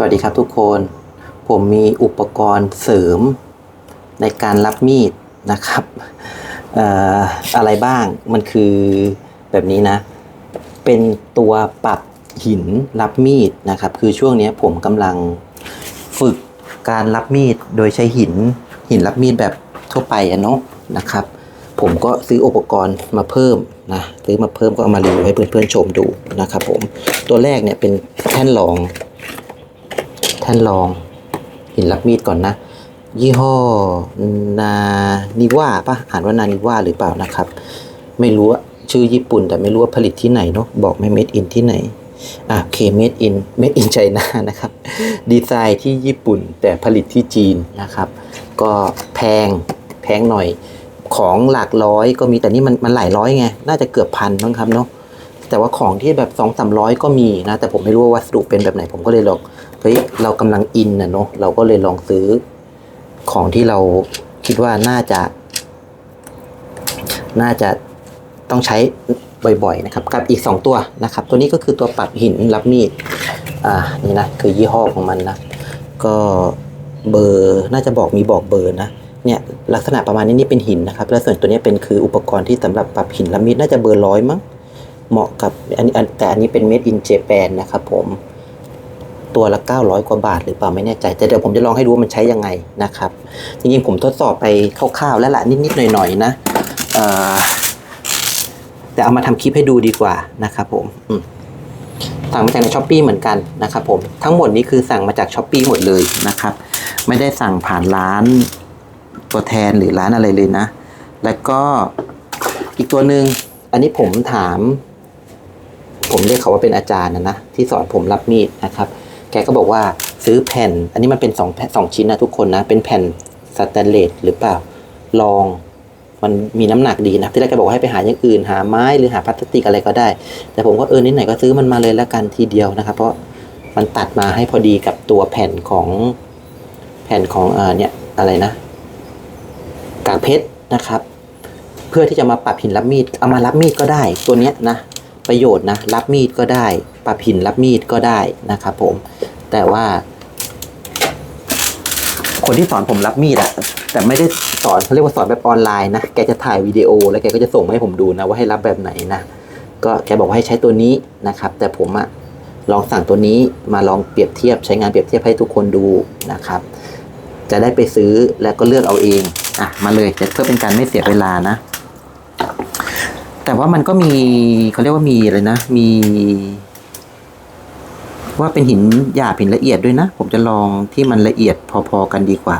สวัสดีครับทุกคน ผมมีอุปกรณ์เสริมในการรับมีดนะครับอออะไรบ้างมันคือแบบนี้นะ เป็นตัวปรับหินรับมีดนะครับ คือช่วงนี้ผมกำลังฝึกการรับมีดโดยใช้หินหินรับมีดแบบทั่วไปอะเนาะนะครับ ผมก็ซื้ออุปกรณ์มาเพิ่มนะซื้อมาเพิ่มก็เอามารีวิวให้เพื่อนๆชมดูนะครับผมตัวแรกเนี่ยเป็นแท่นรอง ท่านลองหินรับมีดก่อนนะ ยี่ห้อนานิว่าปะอ่านว่านานิว่าหรือเปล่านะครับ ไม่รู้ว่าชื่อญี่ปุ่น แต่ไม่รู้ว่าผลิตที่ไหนเนาะบอกไม่เม็ดอินที่ไหนอะเคเม็ดอินเม็ดอินไชน่านะครับ ดีไซน์ที่ญี่ปุ่นแต่ผลิตที่จีนนะครับ ก็แพงแพงหน่อยของหลักร้อยก็มีแต่นี่มันมันหลายร้อยไง น่าจะเกือบพันบ้างครับเนาะแต่ว่าของที่แบบสองสามร้อยก็มีนะ แต่ผมไม่รู้ว่าวัสดุเป็นแบบไหนผมก็เลยลอง เฮ้ยเรากำลังอินนะเนาะเราก็เลยลองซื้อของที่เราคิดว่าน่าจะ น่าจะต้องใช้บ่อยๆนะครับ กับอีก 2 ตัวนะครับ ตัวนี้ก็คือตัวปรับหินรับมีดอ่านี่นะคือยี่ห้อของมันนะ ก็เบอร์น่าจะบอกมีบอกเบอร์นะเนี่ยลักษณะประมาณนี้นี่เป็นหินนะครับ แล้วส่วนตัวนี้เป็นคืออุปกรณ์ที่สำหรับปรับหินรับมีดน่าจะเบอร์ร้อยมั้งเหมาะกับอันนี้อันแต่อันนี้เป็น made in Japan นะครับผม ตัวละ 900 กว่าบาทหรือเปล่าไม่แน่ใจ แต่เดี๋ยวผมจะลองให้ดูว่ามันใช้ยังไงนะครับ จริงๆผมทดสอบไปคร่าวๆแล้วละนิดๆหน่อยๆนะแต่เอามาทำคลิปให้ดูดีกว่านะครับผมอืมสั่งมาจากในช้อปปีเหมือนกันนะครับผมทั้งหมดนี้คือสั่งมาจากช้อปปีหมดเลยนะครับ ไม่ได้สั่งผ่านร้านตัวแทนหรือร้านอะไรเลยนะ แล้วก็อีกตัวหนึ่งอันนี้ผมถาม ผมเรียกเขาว่าเป็นอาจารย์นะนะที่สอนผมรับมีดนะครับ แกก็บอกว่าซื้อแผ่น อันนี้มันเป็นสองสองชิ้นนะทุกคนนะ เป็นแผ่นสแตนเลสหรือเปล่า ลอง มันมีน้ำหนักดีนะที่แรกแกบอกให้ไปหาอย่างอื่น หาไม้หรือหาพลาสติกอะไรก็ได้ แต่ผมก็เออนิดไหนก็ซื้อมันมาเลยแล้วกันทีเดียวนะครับ เพราะมันตัดมาให้พอดีกับตัวแผ่นของแผ่นของเออเนี่ยอะไรนะ กากเพชรนะครับ เพื่อที่จะมาปรับหินรับมีดเอามารับมีดก็ได้ตัวเนี้ยนะประโยชน์นะรับมีดก็ได้ปรับหินรับมีดก็ได้นะครับผม แต่ว่า คนที่สอนผมรับมีดอะแต่ไม่ได้สอนเขาเรียกว่าสอนแบบออนไลน์นะแกจะถ่ายวิดีโอแล้วแกก็จะส่งมาให้ผมดูนะว่าให้รับแบบไหนนะก็แกบอกว่าให้ใช้ตัวนี้นะครับ แต่ผมอะลองสั่งตัวนี้มาลองเปรียบเทียบใช้งานเปรียบเทียบให้ทุกคนดูนะครับ จะได้ไปซื้อแล้วก็เลือกเอาเองอะมาเลยเพื่อเป็นการไม่เสียเวลานะ แต่ว่ามันก็มีเขาเรียกว่ามีอะไรนะ มี ว่าเป็นหินหยาบหินละเอียดด้วยนะ ผมจะลองที่มันละเอียดพอๆกันดีกว่า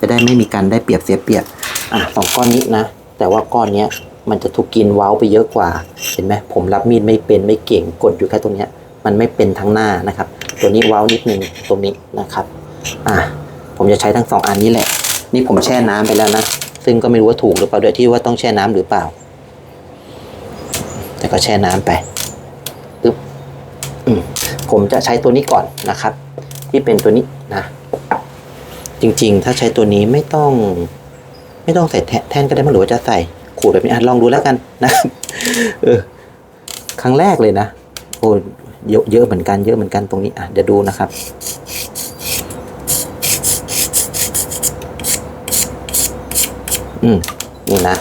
จะได้ไม่มีการได้เปรียบเสียเปรียบอะสองก้อนนี้นะ แต่ว่าก้อนเนี้ยมันจะถูกกินเว้าไปเยอะกว่า เห็นไหมผมรับมีดไม่เป็นไม่เก่งกดอยู่แค่ตรงเนี้ยมันไม่เป็นทั้งหน้านะครับ ตัวนี้เว้านิดนึงตรงนี้นะครับอะผมจะใช้ทั้งสองอันนี้แหละ นี่ผมแช่น้ำไปแล้วนะ ซึ่งก็ไม่รู้ว่าถูกหรือเปล่าด้วยที่ว่าต้องแช่น้ำหรือเปล่า แต่ก็แช่น้ำไป ผมจะใช้ตัวนี้ก่อนนะครับ ที่เป็นตัวนี้นะ จริงๆ ถ้าใช้ตัวนี้ไม่ต้อง ไม่ต้องใส่แทแท่นก็ได้มั้งหรือว่าจะใส่ขูดแบบนี้ลองดูแล้วกันนะครับเออครั้งแรกเลยนะโอ้เยอะเยอะเหมือนกันเยอะเหมือนกันตรงนี้อะเดี๋ยวดูนะครับอืมนี่นะ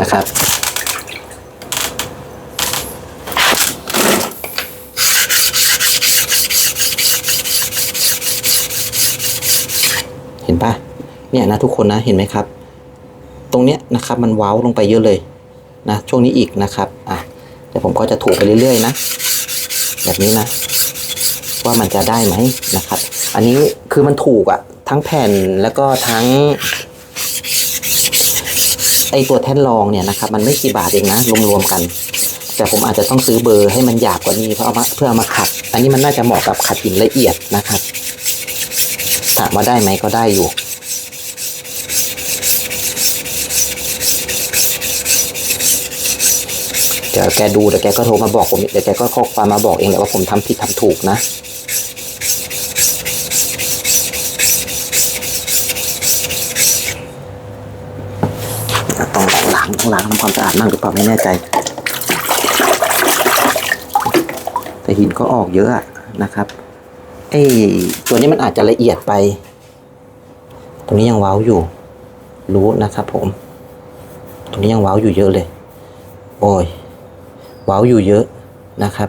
นะครับ ห็นปะเนี่ยนะทุกคนนะเห็นไหมครับ ตรงเนี้ยนะครับมันเว้าลงไปเยอะเลยนะช่วงนี้อีกนะครับอะเดี๋ยวผมก็จะถูไปเรื่อยๆนะ แบบนี้นะ ว่ามันจะได้ไหมนะครับ อันนี้คือมันถูกอะทั้งแผ่นแล้วก็ทั้งไอตัวแท่นรองเนี่ยนะครับมันไม่กี่บาทเองนะรวมๆกัน แต่ผมอาจจะต้องซื้อเบอร์ให้มันหยาบกว่านี้เพื่อเอามาเพื่อเอามาขัด อันนี้มันน่าจะเหมาะกับขัดหินละเอียดนะครับ ถามว่าได้ไหมก็ได้อยู่ เดี๋ยวแกดูเดี๋ยวแกก็โทรมาบอกผมเดี๋ยวแกก็ข้อความมาบอกเองแหละว่าผมทำผิดทำถูกนะต้องล้างต้องล้างทำความสะอาดมั่งหรือเปล่าไม่แน่ใจ แต่หินก็ออกเยอะนะครับ ไอ้ตัวนี้มันอาจจะละเอียดไป ตรงนี้ยังเว้าอยู่ รู้นะครับผม ตรงนี้ยังเว้าอยู่เยอะเลย โอ้ยเว้าอยู่เยอะนะครับ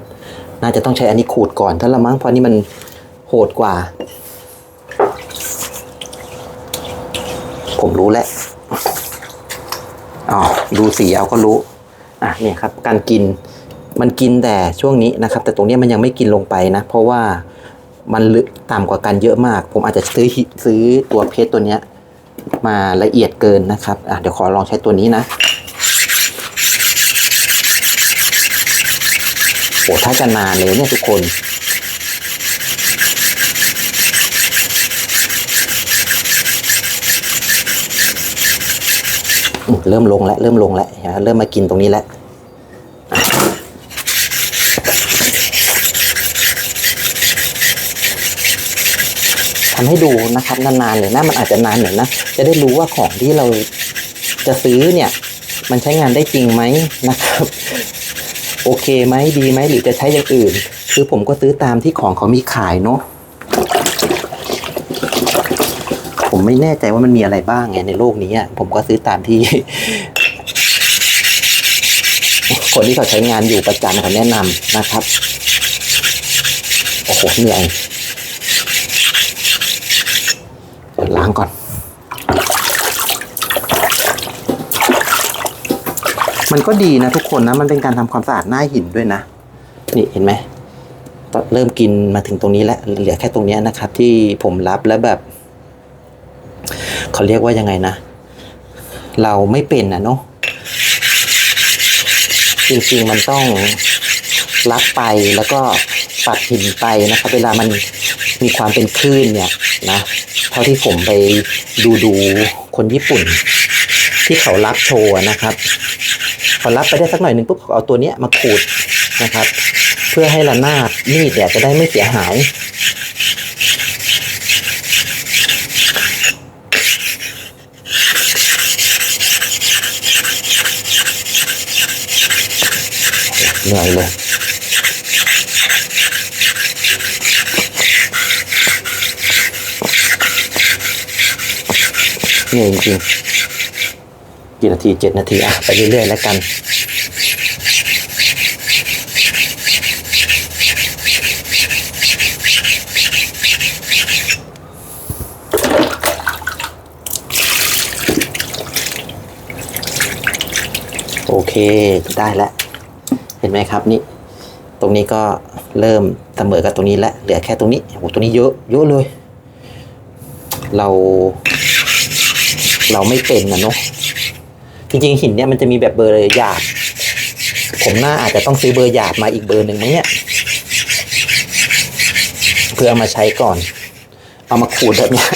น่าจะต้องใช้อันนี้ขูดก่อนถ้าละมั้งเพราะนี่มันโหดกว่า ผมรู้แล้วอ๋อดูสีเอาก็รู้อะเนี่ยครับ การกินมันกินแต่ช่วงนี้นะครับ แต่ตรงนี้มันยังไม่กินลงไปนะ เพราะว่า มันลึกต่ำกว่ากันเยอะมาก ผมอาจจะซื้อซื้อตัวเพชรตัวเนี้ยมาละเอียดเกินนะครับอะเดี๋ยวขอลองใช้ตัวนี้นะโอ้ถ้าจะนานเลยเนี่ยทุกคนเริ่มลงแล้วเริ่มลงแล้วนไหมเริ่มมากินตรงนี้แล้ว ทำให้ดูนะครับนานๆเลยนะมันอาจจะนานหน่อยนะจะได้รู้ว่าของที่เราจะซื้อเนี่ย มันใช้งานได้จริงไหมนะครับ โอเคไหมดีไหมหรือจะใช้อย่างอื่น คือผมก็ซื้อตามที่ของเขามีขายเนาะผมไม่แน่ใจว่ามันมีอะไรบ้างไงในโลกนี้ผมก็ซื้อตามที่ คนที่เขาใช้งานอยู่ประจำเขาแนะนำนะครับโอ้โหเหนื่อยเดี๋ยว ล้างก่อน มันก็ดีนะทุกคนนะ มันเป็นการทำความสะอาดหน้าหินด้วยนะ นี่เห็นไหมเริ่มกินมาถึงตรงนี้แล้วเหลือแค่ตรงนี้นะครับ ที่ผมรับแล้วแบบเขาเรียกว่ายังไงนะ เราไม่เป็นนะเนาะจริงๆมันต้องรับไปแล้วก็ปัดหินไปนะครับ เวลามันมีความเป็นคลื่นเนี่ยนะ เท่าที่ผมไปดูดูคนญี่ปุ่น ที่เขารับโชว์นะครับพอรับไปได้สักหน่อยหนึ่งปุ๊บเขาเอาตัวเนี้ยมาขูดนะครับ เพื่อให้ระนาบมีดเนี่ยจะได้ไม่เสียหายเหนื่อยเลย เหนื่อยจริงกี่นาทีเจ็ดนาทีอะไปเรื่อยๆแล้วกันโอเคได้แล้ว เห็นไหมครับนี่ ตรงนี้ก็เริ่มเสมอกับตรงนี้แล้วเหลือแค่ตรงนี้โอ้ตรงนี้เยอะเยอะเลย เรา เราไม่เป็นนะเนาะจริงๆหินเนี่ยมันจะมีแบบเบอร์หยาบ ผมน่าอาจจะต้องซื้อเบอร์หยาบมาอีกเบอร์หนึ่งมั้งเนี่ยเพื่อเอามาใช้ก่อน เอามาขูดแบบเนี้ย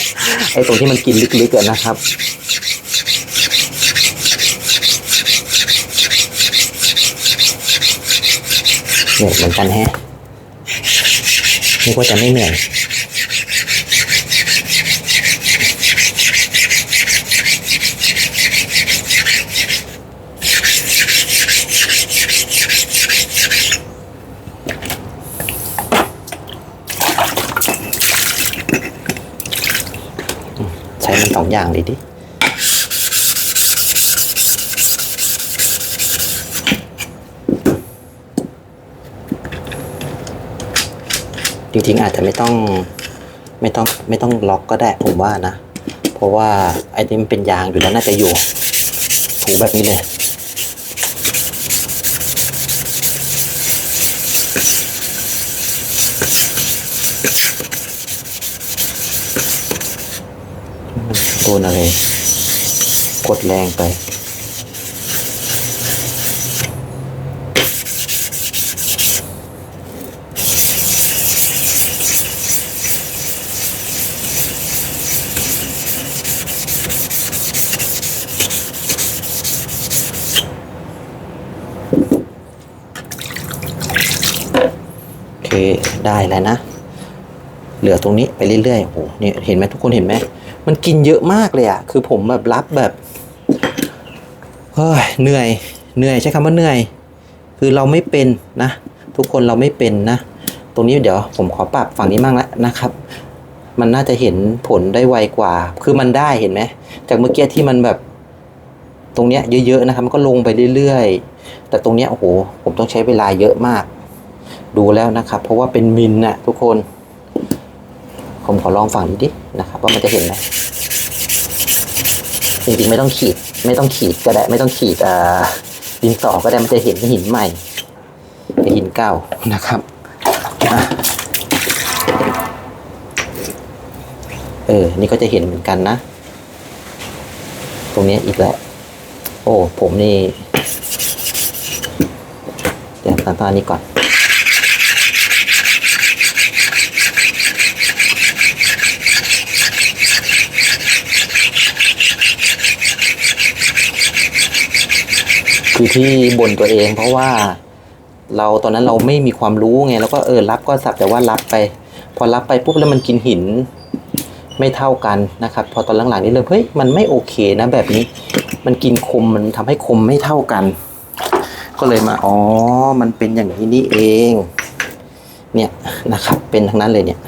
ไอ้ตรงที่มันกินลึกๆอะนะครับ เหนื่อยเหมือนกันแฮะนึกว่าจะไม่เหนื่อย สองอย่างเลยดิจริงๆอาจจะไม่ต้องไม่ต้องไม่ต้องล็อกก็ได้ผมว่านะ เพราะว่าไอ้นี่มันเป็นยางอยู่แล้วน่าจะอยู่ถูแบบนี้เลย โดนอะไร กดแรงไป โอเค ได้แล้วนะ เหลือตรงนี้ไปเรื่อยๆโอ้โหนี่เห็นไหมทุกคนเห็นไหม มันกินเยอะมากเลยอะคือผมแบบรับแบบเฮ้ยเหนื่อยเหนื่อยใช้คำว่าเหนื่อย คือเราไม่เป็นนะ ทุกคนเราไม่เป็นนะ ตรงนี้เดี๋ยวผมขอปรับฝั่งนี้มั่งแล้วนะครับ มันน่าจะเห็นผลได้ไวกว่า คือมันได้เห็นไหมจากเมื่อกี้ที่มันแบบ ตรงเนี้ยเยอะๆนะครับมันก็ลงไปเรื่อยๆ แต่ตรงเนี้ยโอ้โหผมต้องใช้เวลาเยอะมาก ดูแล้วนะครับ เพราะว่าเป็นมิลน่ะทุกคน ผมขอลองฝั่งนี้ดินะครับว่ามันจะเห็นไหมจริงๆไม่ต้องขีด ไม่ต้องขีดก็ได้ไม่ต้องขีดอ่าดินสอก็ได้มันจะเห็นหินใหม่เป็นหินเก่านะครับอเออ นี่ก็จะเห็นเหมือนกันนะ ตรงนี้อีกแล้ว โอ้ ผมนี่ เดี๋ยวตามตอนนี้ก่อน คือที่บ่นตัวเอง เพราะว่าเราตอนนั้นเราไม่มีความรู้ไงแล้วก็เออรับก็สักแต่ว่ารับไป พอรับไปปุ๊บแล้วมันกินหินไม่เท่ากันนะครับ พอตอนหลังๆนี่เริ่มเฮ้ยมันไม่โอเคนะแบบนี้ มันกินคมมันทำให้คมไม่เท่ากัน ก็เลยมาอ๋อมันเป็นอย่างนี้นี่เอง เนี่ยนะครับเป็นทั้งนั้นเลยเนี่ย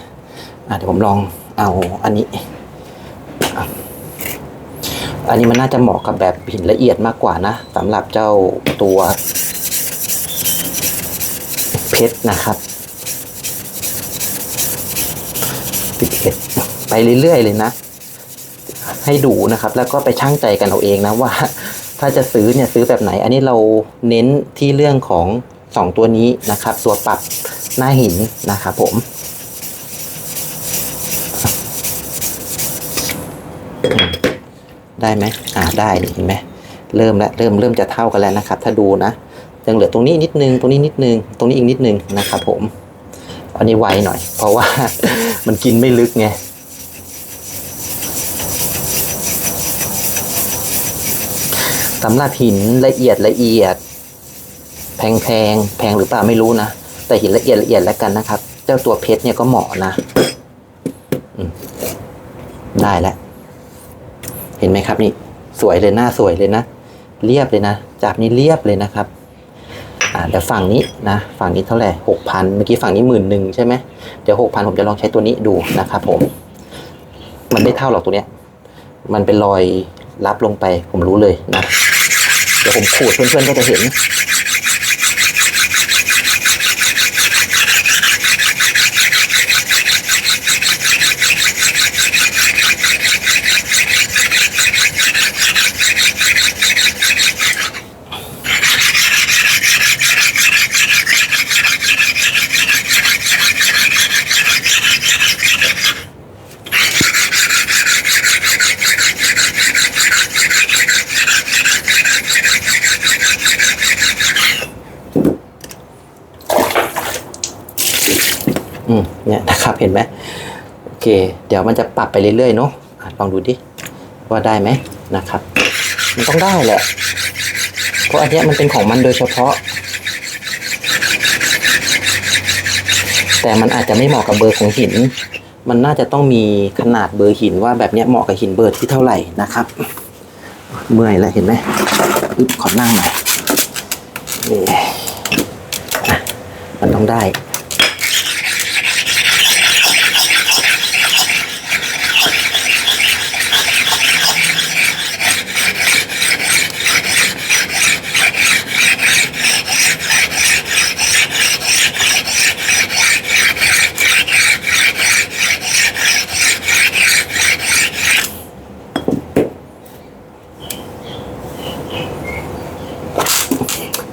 อะเดี๋ยวผมลองเอาอันนี้ อันนี้มันน่าจะเหมาะกับแบบหินละเอียดมากกว่านะสำหรับเจ้าตัวเพชรนะครับปิดเพชรไปเรื่อยๆเลยนะ ให้ดูนะครับ แล้วก็ไปช่างใจกันเอาเองนะว่า ถ้าจะซื้อเนี่ยซื้อแบบไหน อันนี้เราเน้นที่เรื่องของสองตัวนี้นะครับ ตัวปรับหน้าหินนะครับผม ได้ไหมอ่าได้เห็นไหมเริ่มแล้วเริ่มเริ่มจะเท่ากันแล้วนะครับ ถ้าดูนะยังเหลือตรงนี้นิดนึงตรงนี้นิดนึงตรงนี้อีกนิดนึงนะครับผม อันนี้ไวหน่อย เพราะว่ามันกินไม่ลึกไงสำหรับหินละเอียดละเอียด แพงแพงแพงหรือเปล่าไม่รู้นะแต่หินละเอียดละเอียดแล้วกันนะครับ เจ้าตัวเพชรเนี่ยก็เหมาะนะอืมได้แล้ว เห็นไหมครับนี่สวยเลยหน้าสวยเลยนะ เรียบเลยนะจับนี้เรียบเลยนะครับอ่าเดี๋ยวฝั่งนี้นะฝั่งนี้เท่าไหร่หกพันเมื่อกี้ฝั่งนี้หมื่นหนึ่งใช่ไหมเดี๋ยวหกพันผมจะลองใช้ตัวนี้ดูนะครับผม มันไม่เท่าหรอกตัวเนี้ย มันเป็นรอยรับลงไปผมรู้เลยนะเดี๋ยวผมขูดเพื่อนๆก็จะเห็น อืมเนะครับเห็นไหมโอเค เดี๋ยวมันจะปรับไปเรื่อยๆเนาะลองดูดิว่าได้ไหมนะครับ มันต้องได้แหละ เพราะอันนี้มันเป็นของมันโดยเฉพาะ แต่มันอาจจะไม่เหมาะกับเบอร์ของหิน มันน่าจะต้องมีขนาดเบอร์หินว่าแบบเนี้ยเหมาะกับหินเบอร์ที่เท่าไหร่นะครับ เมื่อยแล้วเห็นไหมอึบขอนั่งหน่อยนี่มันต้องได้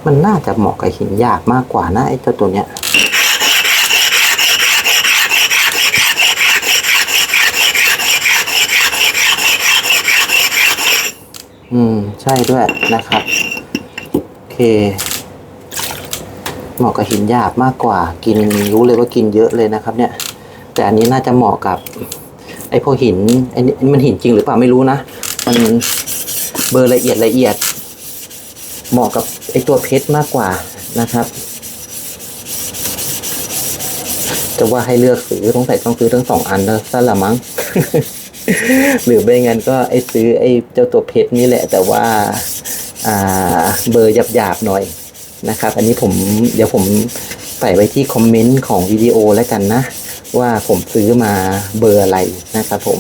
มันน่าจะเหมาะกับหินหยาบมากกว่านะไอ้เจ้าตัวเนี้ยอืม ใช่ด้วยนะครับ โอเค เหมาะกับหินหยาบมากกว่า กินรู้เลยว่ากินเยอะเลยนะครับ เนี่ย แต่อันนี้น่าจะเหมาะกับ ไอ้พวกหินไอ้นี่มันหินจริงหรือเปล่าไม่รู้นะ มันเบอร์ละเอียดละเอียด เหมาะกับไอตัวเพชรมากกว่านะครับ จะว่าให้เลือกซื้อต้องใส่ต้องซื้อทั้งสองอันแล้วซะละมั้งหรือไม่งั้นก็ไอซื้อไอเจ้าตัวเพชรนี่แหละ แต่ว่าอ่าเบอร์หยาบๆหน่อยนะครับ อันนี้ผมเดี๋ยวผมใส่ไว้ที่คอมเมนต์ของวิดีโอแล้วกันนะ ว่าผมซื้อมาเบอร์อะไรนะครับผม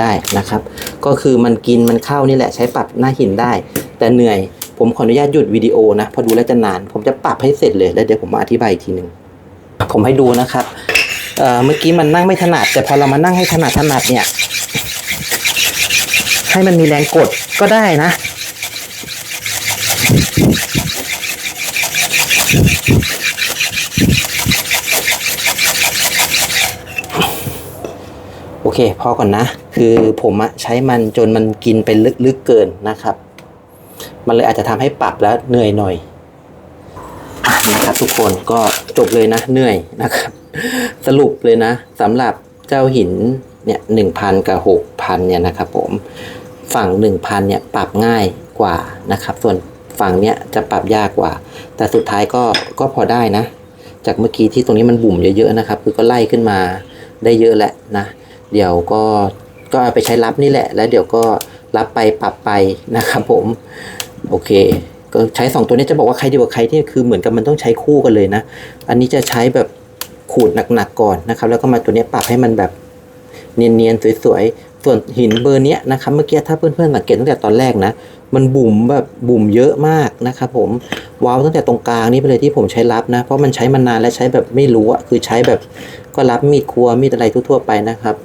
ได้นะครับ ก็คือมันกินมันเข้านี่แหละใช้ปรับหน้าหินได้ แต่เหนื่อยผมขออนุญาตหยุดวิดีโอนะพอดูแล้วจะนาน ผมจะปรับให้เสร็จเลยแล้วเดี๋ยวผมมาอธิบายอีกทีหนึ่งผมให้ดูนะครับเมื่อกี้มันนั่งไม่ถนัด แต่พอเรามานั่งให้ถนัดถนัดเนี่ย ให้มันมีแรงกดก็ได้นะโอเค พอก่อนนะ คือผมอะใช้มันจนมันกินไปลึกๆเกินนะครับ มันเลยอาจจะทำให้ปรับแล้วเหนื่อยหน่อยนะครับทุกคนก็จบเลยนะเหนื่อยนะครับ สรุปเลยนะสำหรับเจ้าหินเนี่ยหนึ่งพันกับหกพันเนี่ยนะครับผมฝั่งหนึ่งพันเนี่ยปรับง่ายกว่านะครับ ส่วนฝั่งเนี้ยจะปรับยากกว่า แต่สุดท้ายก็ก็พอได้นะ จากเมื่อกี้ที่ตรงนี้มันบุ่มเยอะๆนะครับ คือก็ไล่ขึ้นมาได้เยอะแหละนะ เดี๋ยวก็ ก็ไปใช้รับนี่แหละ แล้วเดี๋ยวก็รับไปปรับไปนะครับผม โอเค ก็ใช้สองตัวนี้จะบอกว่าใครดีกว่าใครที่คือเหมือนกับมันต้องใช้คู่กันเลยนะ อันนี้จะใช้แบบขูดหนักๆก่อนนะครับ แล้วก็มาตัวนี้ปรับให้มันแบบเนียนๆสวยๆ ส่วนหินเบอร์เนี้ยนะครับเมื่อกี้ถ้าเพื่อนๆสังเกตตั้งแต่ตอนแรกนะ มันบุ๋มแบบบุ๋มเยอะมากนะครับผมว้าวตั้งแต่ตรงกลางนี่ไปเลยที่ผมใช้รับนะ เพราะมันใช้มานานและใช้แบบไม่รู้อะคือใช้แบบก็รับมีดครัวมีดอะไรทั่วๆไปนะครับ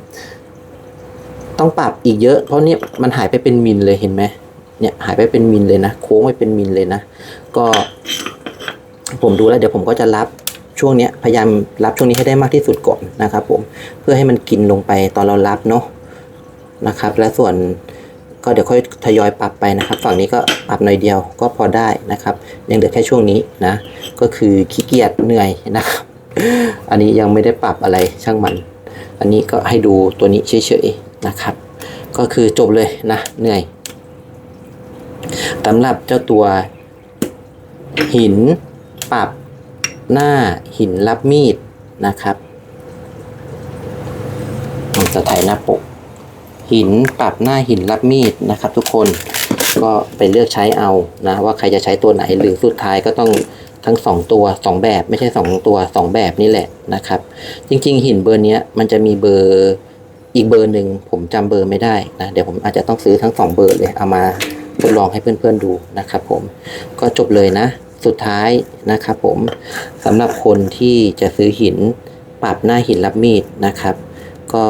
ต้องปรับอีกเยอะ เพราะเนี่ยมันหายไปเป็นมิลเลยเห็นไหมเนี่ยหายไปเป็นมิลเลยนะ โค้งไปเป็นมิลเลยนะ ก็ผมดูแล้วเดี๋ยวผมก็จะรับช่วงเนี้ยพยายามรับช่วงนี้ให้ได้มากที่สุดก่อนนะครับผมเพื่อให้มันกินลงไปตอนเรารับเนาะนะครับ และส่วนก็เดี๋ยวค่อยทยอยปรับไปนะครับ ฝั่งนี้ก็ปรับหน่อยเดียวก็พอได้นะครับ ยังเหลือแค่ช่วงนี้นะ ก็คือขี้เกียจเหนื่อยนะครับอันนี้ยังไม่ได้ปรับอะไรช่างมัน อันนี้ก็ให้ดูตัวนี้เฉยๆ นะครับ ก็คือจบเลยนะเหนื่อยสำหรับเจ้าตัวหินปรับหน้าหินรับมีดนะครับผมจะถ่ายหน้าปก หินปรับหน้าหินรับมีดนะครับทุกคนก็ไปเลือกใช้เอานะว่าใครจะใช้ตัวไหนหรือสุดท้ายก็ต้องทั้งสองตัวสองแบบไม่ใช่สองตัวสองแบบนี่แหละนะครับ จริง ๆ หินเบอร์เนี้ยมันจะมีเบอร์ อีกเบอร์หนึ่งผมจำเบอร์ไม่ได้นะเดี๋ยวผมอาจจะต้องซื้อทั้งสองเบอร์เลยเอามาทดลองให้เพื่อนๆดูนะครับผมก็จบเลยนะ สุดท้ายนะครับผมสำหรับคนที่จะซื้อหินปรับหน้าหินรับมีดนะครับ ก็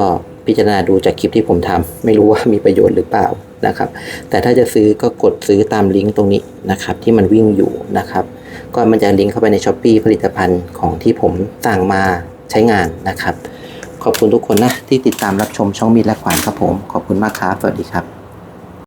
พิจารณาดูจากคลิปที่ผมทำไม่รู้ว่ามีประโยชน์หรือเปล่านะครับ แต่ถ้าจะซื้อก็กดซื้อตามลิงก์ตรงนี้นะครับ ที่มันวิ่งอยู่นะครับ ก็มันจะลิงก์เข้าไปในช้อปปีผลิตภัณฑ์ของที่ผมสั่งมาใช้งานนะครับ ขอบคุณทุกคนนะที่ติดตามรับชมช่องมีดและขวานครับผม ขอบคุณมากครับ สวัสดีครับ